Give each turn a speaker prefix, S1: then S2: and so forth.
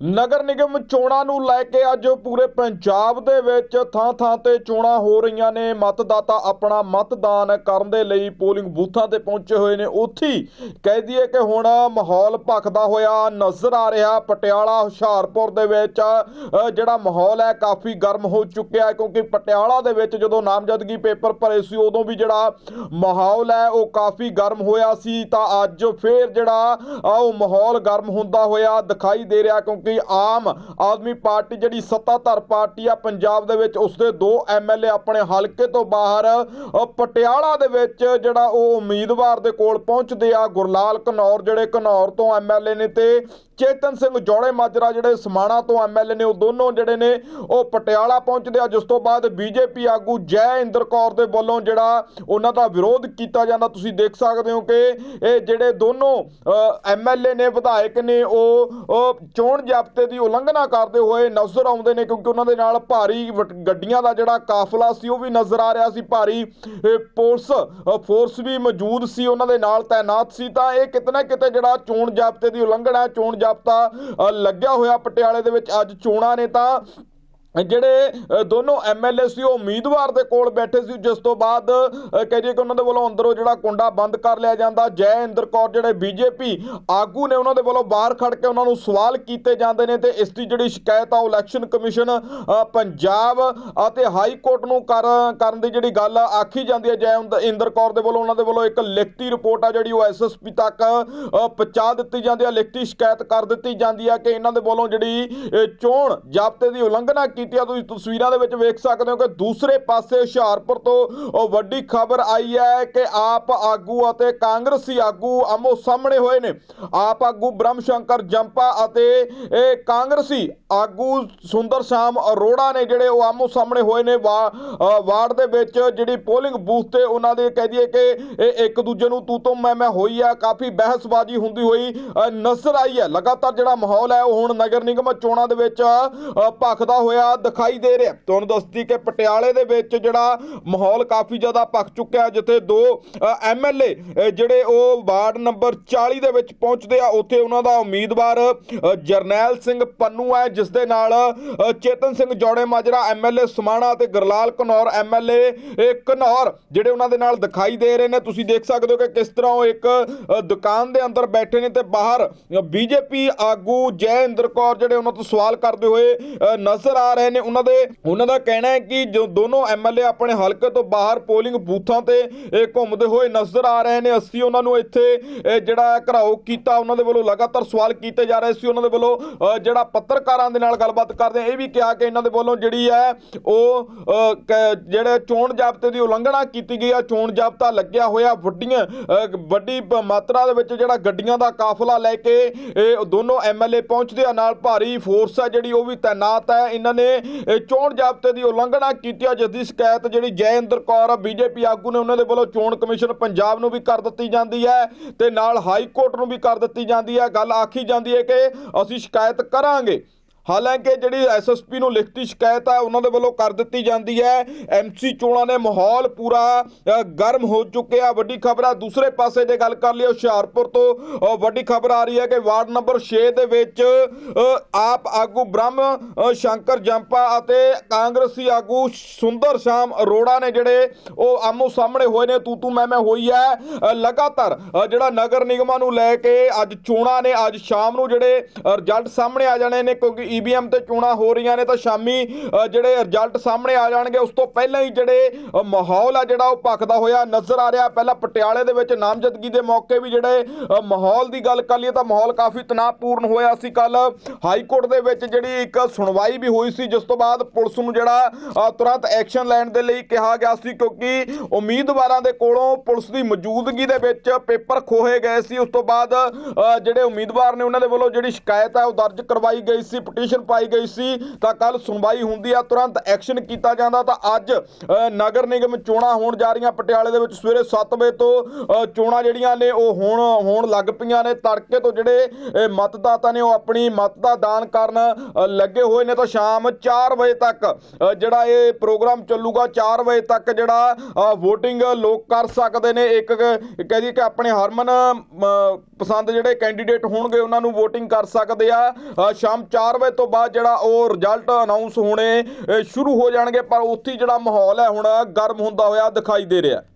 S1: ਨਗਰ ਨਿਗਮ ਚੋਣਾਂ ਨੂੰ ਲੈ ਕੇ ਅੱਜ ਪੂਰੇ ਪੰਜਾਬ ਦੇ ਵਿੱਚ ਥਾਂ-ਥਾਂ ਤੇ ਚੋਣਾਂ ਹੋ ਰਹੀਆਂ ਨੇ। ਮਤਦਾਤਾ ਆਪਣਾ ਮਤਦਾਨ ਕਰਨ ਦੇ ਲਈ ਪੋਲਿੰਗ ਬੂਥਾਂ ਤੇ ਪਹੁੰਚੇ ਹੋਏ ਨੇ। ਉੱਥੇ ਕਹਿ ਦਈਏ ਕਿ ਹੁਣ ਮਾਹੌਲ ਭਖਦਾ ਹੋਇਆ ਨਜ਼ਰ ਆ ਰਿਹਾ। ਪਟਿਆਲਾ, ਹੁਸ਼ਿਆਰਪੁਰ ਦੇ ਵਿੱਚ ਜਿਹੜਾ ਮਾਹੌਲ ਹੈ, ਕਾਫੀ ਗਰਮ ਹੋ ਚੁੱਕਿਆ ਹੈ ਕਿਉਂਕਿ ਪਟਿਆਲਾ ਦੇ ਵਿੱਚ ਜਦੋਂ ਨਾਮਜ਼ਦਗੀ ਪੇਪਰ ਭਰੇ ਸੀ, ਉਦੋਂ ਵੀ ਜਿਹੜਾ ਮਾਹੌਲ ਹੈ, ਉਹ ਕਾਫੀ ਗਰਮ ਹੋਇਆ ਸੀ। ਤਾਂ ਅੱਜ ਫੇਰ ਜਿਹੜਾ ਉਹ ਮਾਹੌਲ ਗਰਮ ਹੁੰਦਾ ਹੋਇਆ ਦਿਖਾਈ ਦੇ ਰਿਹਾ ਕਿਉਂਕਿ ਆਮ ਆਦਮੀ ਪਾਰਟੀ ਜਿਹੜੀ ਸੱਤਾਧਰ ਪਾਰਟੀ ਆ ਪੰਜਾਬ ਦੇ ਵਿੱਚ, ਉਸਦੇ ਦੋ ਐਮਐਲਏ ਆਪਣੇ ਹਲਕੇ ਤੋਂ ਬਾਹਰ ਪਟਿਆਲਾ ਦੇ ਵਿੱਚ ਜਿਹੜਾ ਉਹ ਉਮੀਦਵਾਰ ਦੇ ਕੋਲ ਪਹੁੰਚਦੇ ਆ, ਗੁਰਲਾਲ ਘਨੌਰ ਜਿਹੜੇ ਘਨੌਰ ਤੋਂ ਐਮਐਲਏ ਨੇ ਤੇ ਚੇਤਨ ਸਿੰਘ ਜੋੜੇ ਮਾਜਰਾ ਜਿਹੜੇ ਸਮਾਣਾ ਤੋਂ ਐਮਐਲਏ ਨੇ, ਉਹ ਦੋਨੋਂ ਜਿਹੜੇ ਨੇ, ਉਹ ਪਟਿਆਲਾ ਪਹੁੰਚਦੇ ਆ। ਜਿਸ ਤੋਂ ਬਾਅਦ ਬੀਜੇਪੀ ਆਗੂ ਜੈ ਇੰਦਰ ਕੌਰ ਦੇ ਵੱਲੋਂ ਜਿਹੜਾ ਉਹਨਾਂ ਦਾ ਵਿਰੋਧ ਕੀਤਾ ਜਾਂਦਾ, ਤੁਸੀਂ ਦੇਖ ਸਕਦੇ ਹੋ ਕਿ ਇਹ ਜਿਹੜੇ ਦੋਨੋਂ ਐਮਐਲਏ ਨੇ, ਵਿਧਾਇਕ ਨੇ, ਉਹ ਚੋਣ ਜ਼ਾਬਤੇ ਦੀ ਉਲੰਘਣਾ ਕਰਦੇ ਹੋਏ ਨਜ਼ਰ ਆਉਂਦੇ ਨੇ, ਕਿਉਂਕਿ ਉਹਨਾਂ ਦੇ ਨਾਲ ਭਾਰੀ ਵਟ- ਗੱਡੀਆਂ ਦਾ ਜਿਹੜਾ ਕਾਫਲਾ ਸੀ, ਉਹ ਵੀ ਨਜ਼ਰ ਆ ਰਿਹਾ ਸੀ। ਭਾਰੀ ਪੁਲਿਸ ਫੋਰਸ ਵੀ ਮੌਜੂਦ ਸੀ, ਉਹਨਾਂ ਦੇ ਨਾਲ ਤਾਇਨਾਤ ਸੀ। ਤਾਂ ਇਹ ਕਿਤੇ ਨਾ ਕਿਤੇ ਜਿਹੜਾ ਚੋਣ ਜ਼ਾਬਤੇ ਦੀ ਉਲੰਘਣਾ ਚੋਣ ਜ਼ਾਬਤਾ ਲੱਗਿਆ ਹੋਇਆ ਪਟਿਆਲੇ ਦੇ ਵਿੱਚ ਅੱਜ ਚੋਣਾਂ ਨੇ ਤਾਂ ਜਿਹੜੇ ਅ, ਦੋਨੋਂ ਐਮਐਲਏ ਸੀ ਉਹ ਉਮੀਦਵਾਰ ਦੇ ਕੋਲ ਬੈਠੇ ਸੀ। ਜਿਸ ਤੋਂ ਬਾਅਦ ਅ, ਕਹਿ ਜੇ ਕਿ ਉਹਨਾਂ ਦੇ ਵੱਲੋਂ ਅੰਦਰੋਂ ਜਿਹੜਾ ਕੁੰਡਾ ਬੰਦ ਕਰ ਲਿਆ ਜਾਂਦਾ। ਜੈ ਇੰਦਰ ਕੌਰ ਜਿਹੜੇ ਬੀਜੇਪੀ ਆਗੂ ਨੇ ਉਹਨਾਂ ਦੇ ਵੱਲੋਂ ਬਾਹਰ ਖੜ ਕੇ ਉਹਨਾਂ ਨੂੰ ਸਵਾਲ ਕੀਤੇ ਜਾਂਦੇ ਨੇ ਤੇ ਇਸ ਦੀ ਜਿਹੜੀ ਸ਼ਿਕਾਇਤ ਆ ਉਹ ਇਲੈਕਸ਼ਨ ਕਮਿਸ਼ਨ ਪੰਜਾਬ ਅਤੇ ਹਾਈ ਕੋਰਟ ਨੂੰ ਕਰ ਕਰਨ ਦੀ ਜਿਹੜੀ ਗੱਲ ਆਖੀ ਜਾਂਦੀ ਹੈ। ਜੈ ਇੰਦ- ਇੰਦਰ ਕੌਰ ਦੇ ਵੱਲੋਂ ਉਹਨਾਂ ਦੇ ਵੱਲੋਂ ਇੱਕ ਲਿਖਤੀ ਰਿਪੋਰਟ ਆ ਜਿਹੜੀ ਉਹ ਐਸਐਸਪੀ ਤੱਕ ਪਹੁੰਚਾ ਦਿੱਤੀ ਜਾਂਦੀ ਹੈ ਲਿਖਤੀ ਸ਼ਿਕਾਇਤ ਕਰ ਦਿੱਤੀ ਜਾਂਦੀ ਹੈ ਕਿ ਇਹਨਾਂ ਦੇ ਵੱਲੋਂ ਜਿਹੜੀ ਚੋਣ ਜ਼ਾਬਤੇ ਦੀ ਉਲੰਘਣਾ ਕੀਤੀ ਤੁਸੀਂ ਤਸਵੀਰਾਂ ਦੇ ਵਿੱਚ ਵੇਖ ਸਕਦੇ ਹੋ ਕਿ ਦੂਸਰੇ ਪਾਸੇ ਹੁਸ਼ਿਆਰਪੁਰ ਤੋਂ ਉਹ ਵੱਡੀ ਖਬਰ ਆਈ ਹੈ ਕਿ ਆਪ ਆਗੂ ਅਤੇ ਕਾਂਗਰਸੀ ਆਗੂ ਆਮੋ ਸਾਹਮਣੇ ਹੋਏ ਨੇ। ਆਪ ਆਗੂ ਬ੍ਰਹਮ ਸ਼ੰਕਰ ਜੰਪਾ ਅਤੇ, ਇਹ, ਕਾਂਗਰਸੀ ਆਗੂ ਸੁੰਦਰ ਸ਼ਾਮ ਅਰੋੜਾ ਨੇ ਜਿਹੜੇ ਉਹ ਆਮੋ ਸਾਹਮਣੇ ਹੋਏ ਨੇ। ਵਾਰਡ ਦੇ ਵਿੱਚ ਜਿਹੜੀ ਪੋਲਿੰਗ ਬੂਥ ਤੇ ਉਹਨਾਂ ਦੇ ਕਹਿ ਦਈਏ ਕਿ ਇਹ ਇੱਕ ਦੂਜੇ ਨੂੰ ਤੂੰ ਤੋਂ ਮੈਂ ਮੈਂ ਹੋਈ ਆ, ਕਾਫੀ ਬਹਿਸਬਾਜ਼ੀ ਹੁੰਦੀ ਹੋਈ ਨਜ਼ਰ ਆਈ ਹੈ। ਲਗਾਤਾਰ ਜਿਹੜਾ ਮਾਹੌਲ ਹੈ, ਉਹ ਹੁਣ ਨਗਰ ਨਿਗਮ ਚੋਣਾਂ ਦੇ ਵਿੱਚ ਭਖਦਾ ਹੋਇਆ ਦਿਖਾਈ ਦੇ ਰਿਹਾ। ਤੁਹਾਨੂੰ ਦੱਸਦੀ ਕਿ ਪਟਿਆਲੇ ਦੇ ਵਿੱਚ ਜਿਹੜਾ ਮਾਹੌਲ ਕਾਫੀ ਜ਼ਿਆਦਾ ਭਖ ਚੁੱਕਿਆ ਜਿੱਥੇ ਦੋ ਐਮਐਲਏ ਜਿਹੜੇ ਉਹ ਵਾਰਡ ਨੰਬਰ 40 ਦੇ ਵਿੱਚ ਪਹੁੰਚਦੇ ਆ, ਉੱਥੇ ਉਹਨਾਂ ਦਾ ਉਮੀਦਵਾਰ ਜਰਨੈਲ ਸਿੰਘ ਪੰਨੂ ਹੈ, ਜਿਸ ਦੇ ਨਾਲ ਚੇਤਨ ਸਿੰਘ ਜੋੜੇ ਮਾਜਰਾ ਐਮਐਲਏ ਸਮਾਣਾ ਤੇ ਗਰਲਾਲ ਘਨੌਰ ਐਮਐਲਏ ਘਨੌਰ ਜਿਹੜੇ ਉਹਨਾਂ ਦੇ ਨਾਲ ਦਿਖਾਈ ਦੇ ਰਹੇ ਨੇ। ਤੁਸੀਂ ਦੇਖ ਸਕਦੇ ਹੋ ਕਿ ਕਿਸ ਤਰ੍ਹਾਂ ਉਹ ਇੱਕ ਦੁਕਾਨ ਦੇ ਅੰਦਰ ਬੈਠੇ ਨੇ ਤੇ ਬਾਹਰ ਬੀਜੇਪੀ ਆਗੂ ਜੈ ਇੰਦਰ ਕੌਰ ਜਿਹੜੇ ਉਹਨਾਂ ਤੋਂ ਸਵਾਲ ਕਰਦੇ ਹੋਏ ਨਜ਼ਰ ਆ ਰਹੇ ਨੇ। ਉਹਨਾਂ ਦੇ ਉਹਨਾਂ ਦਾ ਕਹਿਣਾ ਹੈ ਕਿ ਜੋ ਦੋਨੋਂ ਐਮਐਲਏ ਆਪਣੇ ਹਲਕੇ ਤੋਂ ਬਾਹਰ ਪੋਲਿੰਗ ਬੂਥਾਂ ਤੇ ਘੁੰਮਦੇ ਹੋਏ ਨਜ਼ਰ ਆ ਰਹੇ ਨੇ। ਅਸੀਂ ਉਹਨਾਂ ਨੂੰ ਇੱਥੇ ਜਿਹੜਾ ਘਰਾਓ ਕੀਤਾ ਉਹਨਾਂ ਦੇ ਵੱਲੋਂ ਲਗਾਤਾਰ ਸਵਾਲ ਕੀਤੇ ਜਾ ਰਹੇ ਸੀ। ਉਹਨਾਂ ਦੇ ਵੱਲੋਂ ਜਿਹੜਾ ਪੱਤਰਕਾਰਾਂ ਦੇ ਨਾਲ ਗੱਲਬਾਤ ਕਰਦੇ ਆ, ਇਹ ਵੀ ਕਿਹਾ ਕਿ ਇਹਨਾਂ ਦੇ ਵੱਲੋਂ ਜਿਹੜੀ ਹੈ ਉਹ ਅ, ਜਿਹੜੇ ਚੋਣ ਜ਼ਾਬਤੇ ਦੀ ਉਲੰਘਣਾ ਕੀਤੀ ਗਈ ਆ। ਚੋਣ ਜ਼ਾਬਤਾ ਲੱਗਿਆ ਹੋਇਆ। ਵੱਡੀਆਂ ਵੱਡੀ ਮਾਤਰਾ ਦੇ ਵਿੱਚ ਜਿਹੜਾ ਗੱਡੀਆਂ ਦਾ ਕਾਫਲਾ ਲੈ ਕੇ ਇਹ ਦੋਨੋਂ ਐਮਐਲਏ ਪਹੁੰਚਦੇ ਆ। ਨਾਲ ਭਾਰੀ ਫੋਰਸ ਹੈ ਜਿਹੜੀ ਉਹ ਵੀ ਤਾਇਨਾਤ ਹੈ। ਇਹਨਾਂ ਨੇ ਇਹ ਚੋਣ ਜ਼ਾਬਤੇ ਦੀ ਉਲੰਘਣਾ ਕੀਤੀ। ਹੈ ਜਿਸ ਦੀ ਸ਼ਿਕਾਇਤ ਜਿਹੜੀ ਜੈ ਇੰਦਰ ਕੌਰ ਬੀਜੇਪੀ ਆਗੂ ਨੇ ਉਹਨਾਂ ਦੇ ਵੱਲੋਂ ਚੋਣ ਕਮਿਸ਼ਨ ਪੰਜਾਬ ਨੂੰ ਵੀ ਕਰ ਦਿੱਤੀ ਜਾਂਦੀ ਹੈ ਤੇ ਨਾਲ ਹਾਈ ਕੋਰਟ ਨੂੰ ਵੀ ਕਰ ਦਿੱਤੀ ਜਾਂਦੀ ਹੈ। ਗੱਲ ਆਖੀ ਜਾਂਦੀ ਹੈ ਕਿ ਅਸੀਂ ਸ਼ਿਕਾਇਤ ਕਰਾਂਗੇ। ਹਾਲਾਂਕਿ ਜਿਹੜੀ ਐਸਐਸਪੀ ਨੂੰ ਲਿਖਤੀ ਸ਼ਿਕਾਇਤ ਹੈ ਉਹਨਾਂ ਦੇ ਵੱਲੋਂ ਕਰ ਦਿੱਤੀ ਜਾਂਦੀ ਹੈ। ਐਮਸੀ ਚੋਣਾਂ ਨੇ ਮਾਹੌਲ ਪੂਰਾ ਗਰਮ ਹੋ ਚੁੱਕਿਆ। ਵੱਡੀ ਖਬਰ ਆ, ਦੂਸਰੇ ਪਾਸੇ ਜੇ ਗੱਲ ਕਰ ਲਈਏ ਹੁਸ਼ਿਆਰਪੁਰ ਤੋਂ ਵੱਡੀ ਖਬਰ ਆ ਰਹੀ ਹੈ ਕਿ ਵਾਰਡ ਨੰਬਰ 6 ਦੇ ਵਿੱਚ ਆਪ ਆਗੂ ਬ੍ਰਹਮ ਸ਼ੰਕਰ ਜੰਪਾ ਅਤੇ ਕਾਂਗਰਸੀ ਆਗੂ ਸੁੰਦਰ ਸ਼ਾਮ ਅਰੋੜਾ ਨੇ ਜਿਹੜੇ ਉਹ ਆਮੋ ਸਾਹਮਣੇ ਹੋਏ ਨੇ, ਤੂੰ ਤੂੰ ਮੈਂ ਮੈਂ ਹੋਈ ਹੈ ਲਗਾਤਾਰ ਜਿਹੜਾ ਨਗਰ ਨਿਗਮਾਂ ਨੂੰ ਲੈ ਕੇ ਅੱਜ ਚੋਣਾਂ ਨੇ, ਅੱਜ ਸ਼ਾਮ ਨੂੰ ਜਿਹੜੇ ਰਿਜ਼ਲਟ ਸਾਹਮਣੇ ਆ ਜਾਣੇ ਨੇ, ਕਿਉਂਕਿ ਈਵੀਐਮ ਤੇ ਚੋਣਾਂ ਹੋ ਰਹੀਆਂ ਨੇ ਤਾਂ ਸ਼ਾਮੀ ਜਿਹੜੇ ਰਿਜ਼ਲਟ ਸਾਹਮਣੇ ਆ ਜਾਣਗੇ, ਉਸ ਤੋਂ ਪਹਿਲਾਂ ਹੀ ਜਿਹੜੇ ਮਾਹੌਲ ਆ ਜਿਹੜਾ ਉਹ ਭਖਦਾ ਹੋਇਆ ਨਜ਼ਰ ਆ ਰਿਹਾ। ਪਹਿਲਾਂ ਪਟਿਆਲੇ ਦੇ ਵਿੱਚ ਨਾਮਜ਼ਦਗੀ ਦੇ ਮੌਕੇ ਵੀ ਜਿਹੜੇ ਮਾਹੌਲ ਦੀ ਗੱਲ ਕਰ ਲਈਏ ਤਾਂ ਮਾਹੌਲ ਕਾਫੀ ਤਣਾਅਪੂਰਨ ਹੋਇਆ ਸੀ ਕੱਲ ਹਾਈ ਕੋਰਟ ਦੇ ਵਿੱਚ ਜਿਹੜੀ ਇੱਕ ਸੁਣਵਾਈ ਵੀ ਹੋਈ ਸੀ, ਜਿਸ ਤੋਂ ਬਾਅਦ ਪੁਲਿਸ ਨੂੰ ਜਿਹੜਾ ਤੁਰੰਤ ਐਕਸ਼ਨ ਲੈਣ ਦੇ ਲਈ ਕਿਹਾ ਗਿਆ ਸੀ, ਕਿਉਂਕਿ ਉਮੀਦਵਾਰਾਂ ਦੇ ਕੋਲੋਂ ਪੁਲਿਸ ਦੀ ਮੌਜੂਦਗੀ ਦੇ ਵਿੱਚ ਪੇਪਰ ਖੋਹੇ ਗਏ ਸੀ। ਉਸ ਤੋਂ ਬਾਅਦ ਜਿਹੜੇ ਉਮੀਦਵਾਰ ਨੇ ਉਹਨਾਂ ਦੇ ਵੱਲੋਂ ਜਿਹੜੀ ਸ਼ਿਕਾਇਤ ਹੈ ਉਹ ਦਰਜ ਕਰਵਾਈ ਗਈ ਸੀ। ਪਟੀਸ਼ਨ ਐਪਲੀਕੇਸ਼ਨ ਪਾਈ ਗਈ ਸੀ, ਤਾਂ ਕੱਲ ਸੁਣਵਾਈ ਹੁੰਦੀ ਆ, ਤੁਰੰਤ ਐਕਸ਼ਨ ਕੀਤਾ ਜਾਂਦਾ, ਤਾਂ ਅੱਜ ਨਗਰ ਨਿਗਮ ਚੋਣਾਂ ਹੋਣ ਜਾ ਰਹੀਆਂ ਪਟਿਆਲੇ ਦੇ ਵਿੱਚ, ਸਵੇਰੇ 7 ਵਜੇ ਤੋਂ ਚੋਣਾਂ ਜਿਹੜੀਆਂ ਨੇ, ਉਹ ਹੋਣ ਹੋਣ ਲੱਗ ਪਈਆਂ ਨੇ, ਤੜਕੇ ਤੋਂ ਜਿਹੜੇ ਮਤਦਾਤਾ ਨੇ, ਉਹ ਆਪਣੀ ਮਤ ਦਾ ਦਾਨ ਕਰਨ ਲੱਗੇ ਹੋਏ ਨੇ, ਤਾਂ ਸ਼ਾਮ 4 ਵਜੇ ਤੱਕ ਜਿਹੜਾ ਇਹ ਪ੍ਰੋਗਰਾਮ ਚੱਲੂਗਾ 4 ਵਜੇ ਤੱਕ ਜਿਹੜਾ VOTING ਲੋਕ ਕਰ ਸਕਦੇ ਨੇ, ਇੱਕ ਕਹਿ ਦਈਏ ਕਿ ਆਪਣੇ ਹਰਮਨ ਪਸੰਦ ਜਿਹੜੇ ਕੈਂਡੀਡੇਟ ਹੋਣਗੇ, ਉਹਨਾਂ ਨੂੰ VOTING ਕਰ ਸਕਦੇ ਆ ਸ਼ਾਮ 4 ਵਜੇ ਤੋਂ ਬਾਅਦ ਜਿਹੜਾ ਉਹ ਰਿਜ਼ਲਟ ਅਨਾਉਂਸ ਹੋਣੇ ਸ਼ੁਰੂ ਹੋ ਜਾਣਗੇ, ਪਰ ਉੱਥੇ ਜਿਹੜਾ ਮਾਹੌਲ ਹੈ ਹੁਣ ਗਰਮ ਹੁੰਦਾ ਹੋਇਆ ਦਿਖਾਈ ਦੇ ਰਿਹਾ।